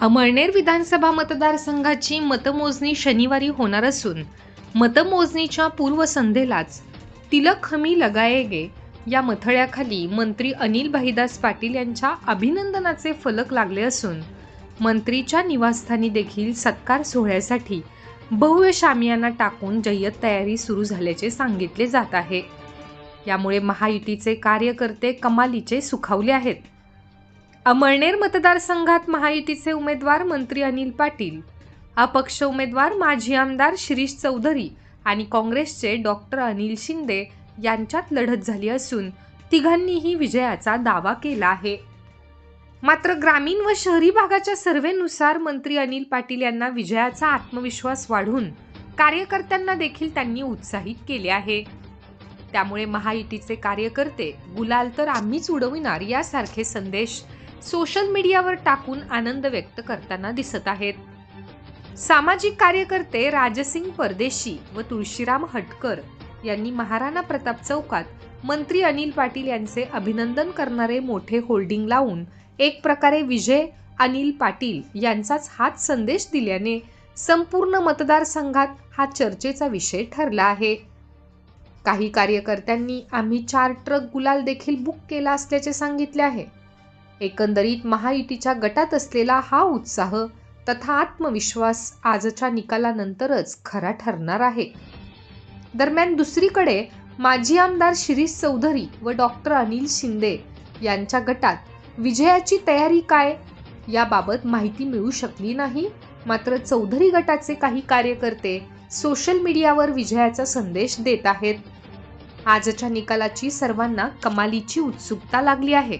अमळनेर विधानसभा मतदारसंघाची मतमोजणी शनिवारी होणार असून मतमोजणीच्या पूर्वसंध्येलाच तिलक हमी लगायेगे. या मथळ्याखाली मंत्री अनिल भाईदास पाटील यांच्या अभिनंदनाचे फलक लागले असून मंत्रीच्या निवासस्थानी देखील सत्कार सोहळ्यासाठी भव्य शामियाना टाकून जय्यत तयारी सुरू झाल्याचे सांगितले जात आहे. यामुळे महायुतीचे कार्यकर्ते कमालीचे सुखावले आहेत. अमळनेर मतदारसंघात महायुतीचे उमेदवार मंत्री अनिल पाटील अपक्ष उमेदवार माजी आमदार शिरीष चौधरी आणि काँग्रेसचे डॉक्टर अनिल शिंदे यांच्यात लढत झाली असून तिघांनीही विजयाचा दावा केला आहे. मात्र ग्रामीण व शहरी भागाच्या सर्वेनुसार मंत्री अनिल पाटील यांना विजयाचा आत्मविश्वास वाढून कार्यकर्त्यांना देखील त्यांनी उत्साहित केले आहे. त्यामुळे महायुतीचे कार्यकर्ते गुलाल तर आम्हीच उडविणार यासारखे संदेश सोशल मीडियावर टाकून आनंद व्यक्त करताना दिसत आहेत. सामाजिक कार्यकर्ते राजसिंग परदेशी व तुळशीराम हटकर यांनी महाराणा प्रताप चौकात मंत्री अनिल पाटील यांचे अभिनंदन करणारे मोठे होल्डिंग लावून एक प्रकारे विजय अनिल पाटील यांचाच हाच संदेश दिल्याने संपूर्ण मतदारसंघात हा चर्चेचा विषय ठरला आहे. काही कार्यकर्त्यांनी आम्ही चार ट्रक गुलाल देखील बुक केला असल्याचे सांगितले आहे. एकंदरीत महायुतीच्या गटात असलेला हा उत्साह तथा आत्मविश्वास आजच्या निकालानंतरच खरा ठरणार आहे. दरम्यान दुसरीकडे माजी आमदार शिरीष चौधरी व डॉक्टर अनिल शिंदे यांच्या गटात विजयाची तयारी काय याबाबत माहिती मिळू शकली नाही. मात्र चौधरी गटाचे काही कार्यकर्ते सोशल मीडियावर विजयाचा संदेश देत आहेत. आजच्या निकालाची सर्वांना कमालीची उत्सुकता लागली आहे.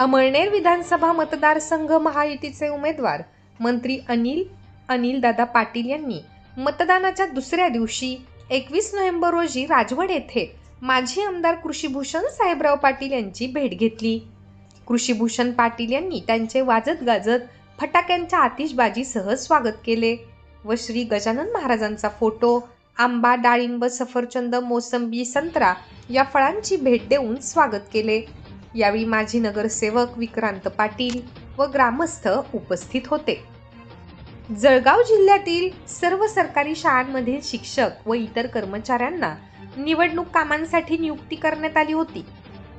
अमळनेर विधानसभा मतदारसंघ महायुतीचे उमेदवार मंत्री अनिल अनिलदादा पाटील यांनी मतदानाच्या दुसऱ्या दिवशी एकवीस नोव्हेंबर रोजी राजवड येथे माजी आमदार कृषीभूषण साहेबराव पाटील यांची भेट घेतली. कृषीभूषण पाटील यांनी त्यांचे वाजत गाजत फटाक्यांच्या आतिषबाजीसह स्वागत केले व श्री गजानन महाराजांचा फोटो आंबा डाळिंब सफरचंद मोसंबी संत्रा या फळांची भेट देऊन स्वागत केले. यावेळी माजी नगरसेवक विक्रांत पाटील व ग्रामस्थ उपस्थित होते. जळगाव जिल्ह्यातील सर्व सरकारी शाळांमधील शिक्षक व इतर कर्मचाऱ्यांना निवडणूक कामांसाठी नियुक्ती करण्यात आली होती.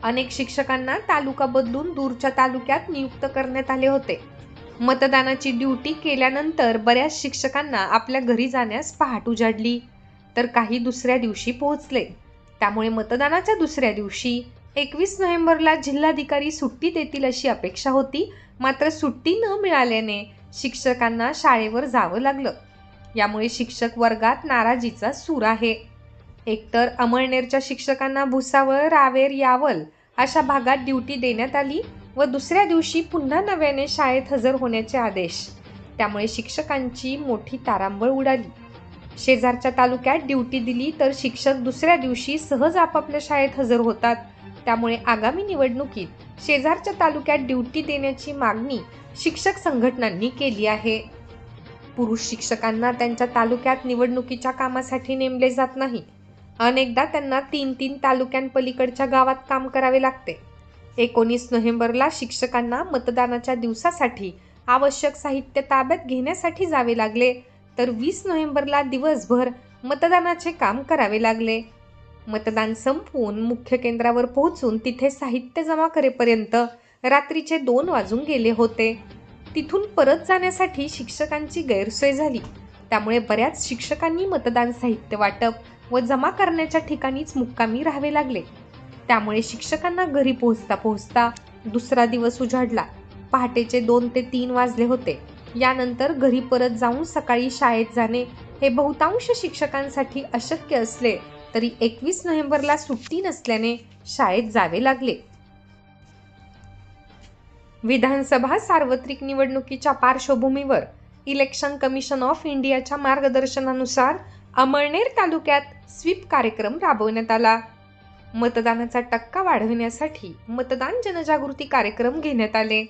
अनेक शिक्षकांना तालुका बदलून दूरच्या तालुक्यात नियुक्त करण्यात आले होते. मतदानाची ड्युटी केल्यानंतर बऱ्याच शिक्षकांना आपल्या घरी जाण्यास पहाट उजाडली. तर काही दुसऱ्या दिवशी पोहोचले. त्यामुळे मतदानाच्या दुसऱ्या दिवशी एकवीस नोव्हेंबरला जिल्हाधिकारी सुट्टी देतील अशी अपेक्षा होती मात्र सुट्टी न मिळाल्याने शिक्षकांना शाळेवर जावं लागलं. यामुळे शिक्षक वर्गात नाराजीचा सूर आहे. एकतर अमळनेरच्या शिक्षकांना भुसावळ रावेर यावल अशा भागात ड्युटी देण्यात आली व दुसऱ्या दिवशी पुन्हा नव्याने शाळेत हजर होण्याचे आदेश. त्यामुळे शिक्षकांची मोठी तारांबळ उडाली. शेजारच्या तालुक्यात ड्युटी दिली तर शिक्षक दुसऱ्या दिवशी सहज आपापल्या शाळेत हजर होतात. त्यामुळे आगामी निवडणुकीत शेजारच्या तालुक्यात ड्युटी देण्याची मागणी शिक्षक संघटनांनी केली आहे. पुरुष शिक्षकांना त्यांच्या तालुक्यात निवडणुकीच्या कामासाठी नेमले जात नाही. अनेकदा त्यांना तीन तीन तालुक्यांपलीकडच्या गावात काम करावे लागते. एकोणीस नोव्हेंबरला शिक्षकांना मतदानाच्या दिवसासाठी आवश्यक साहित्य ताब्यात घेण्यासाठी जावे लागले तर वीस नोव्हेंबरला दिवसभर मतदानाचे काम करावे लागले. मतदान संपवून मुख्य केंद्रावर पोहोचून तिथे साहित्य जमा करेपर्यंत रात्रीचे दोन वाजून गेले होते. तिथून परत जाण्यासाठी शिक्षकांची गैरसोय झाली. त्यामुळे बऱ्याच शिक्षकांनी मतदान साहित्य वाटप व जमा करण्याच्या ठिकाणीच मुक्कामी राहावे लागले. त्यामुळे शिक्षकांना घरी पोहोचता पोहोचता दुसरा दिवस उजाडला. पहाटेचे दोन ते तीन वाजले होते. यानंतर घरी परत जाऊन सकाळी शाळेत जाणे हे बहुतांश शिक्षकांसाठी अशक्य असले तरी एकवीस नोव्हेंबरला सुट्टी नसल्याने शाळेत जावे लागले. विधानसभा सार्वत्रिक निवडणुकीच्या पार्श्वभूमीवर इलेक्शन कमिशन ऑफ इंडियाच्या मार्गदर्शनानुसार अमळनेर तालुक्यात स्वीप कार्यक्रम राबवण्यात आला. मतदानाचा टक्का वाढविण्यासाठी मतदान जनजागृती कार्यक्रम घेण्यात आले.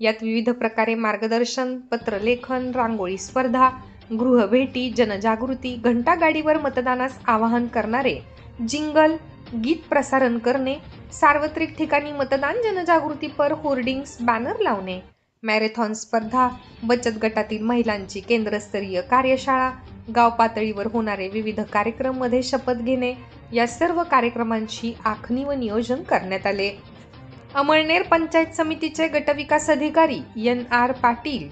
यात विविध प्रकारे मार्गदर्शन पत्रलेखन रांगोळी स्पर्धा गृहभेटी जनजागृती घंटागाडीवर मतदानास आवाहन करणारे जिंगल गीत प्रसारण करणे सार्वत्रिक ठिकाणी मतदान जनजागृतीपर होर्डिंग्स बॅनर लावणे मॅरेथॉन स्पर्धा बचत गटातील महिलांची केंद्रस्तरीय कार्यशाळा गाव पातळीवर होणारे विविध कार्यक्रममध्ये शपथ घेणे या सर्व कार्यक्रमांची आखणी व नियोजन करण्यात आले. अमळनेर पंचायत समितीचे गटविकास अधिकारी एन आर पाटील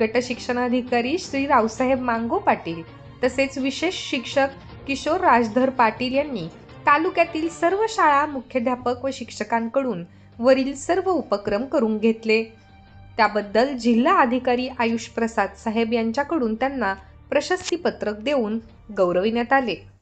गट शिक्षणाधिकारी श्री रावसाहेब मांगो पाटील तसेच विशेष शिक्षक किशोर राजधर पाटील यांनी तालुक्यातील सर्व शाळा मुख्याध्यापक व शिक्षकांकडून वरील सर्व उपक्रम करून घेतले. त्याबद्दल जिल्हा अधिकारी आयुष प्रसाद साहेब यांच्याकडून त्यांना प्रशस्तीपत्रक देऊन गौरविण्यात आले.